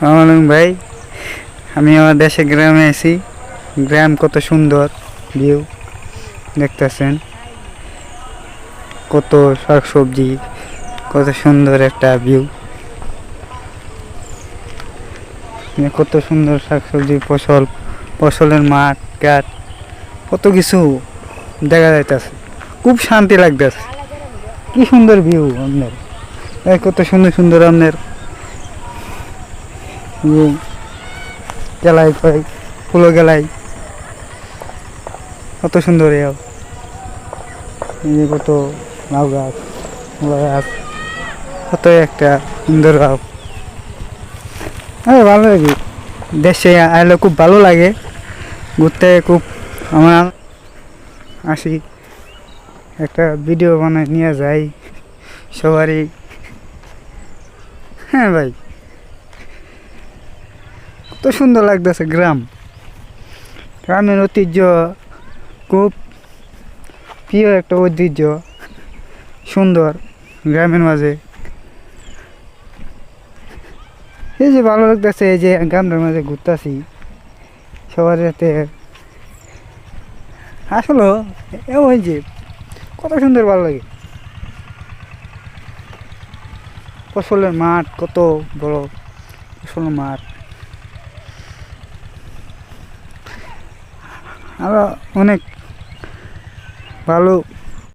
সালামালাইকুম ভাই। আমি আমার দেশে গ্রামে আছি। গ্রাম কত সুন্দর ভিউ দেখতেছেন। কত শাক সবজি কত সুন্দর একটা ভিউ কত সুন্দর শাক সবজি ফসল, ফসলের মাঠ, ঘাট, কত কিছু দেখা যাইতেছে। খুব শান্তি লাগতেছে। কি সুন্দর ভিউ আপনার। কত সুন্দর সুন্দর আপনার ইয়ে গেলাই কয় ফুলো গেলাই। কত সুন্দর এও এই কত লাউ গাছ মূলা গাছ। কত একটা সুন্দর গাছ হ্যাঁ ভালো লাগে। দেশে আইলে খুব ভালো লাগে। ঘুরতে খুব আমরা আসি। একটা ভিডিও বানায় নিয়ে যাই সবারই। হ্যাঁ ভাই। কত সুন্দর লাগতেছে গ্রাম। গ্রামের ঐতিহ্য খুব প্রিয় একটা ঐতিহ্য, সুন্দর গ্রামের মাঝে। এই যে ভালো লাগতেছে, এই যে গ্রামের মাঝে ঘুরতেছি, সবার সাথে। আসলে এমন যে কত সুন্দর ভালো লাগে। ফসলের মাঠ কত বড় ফসলের মাঠ। আরও অনেক ভালো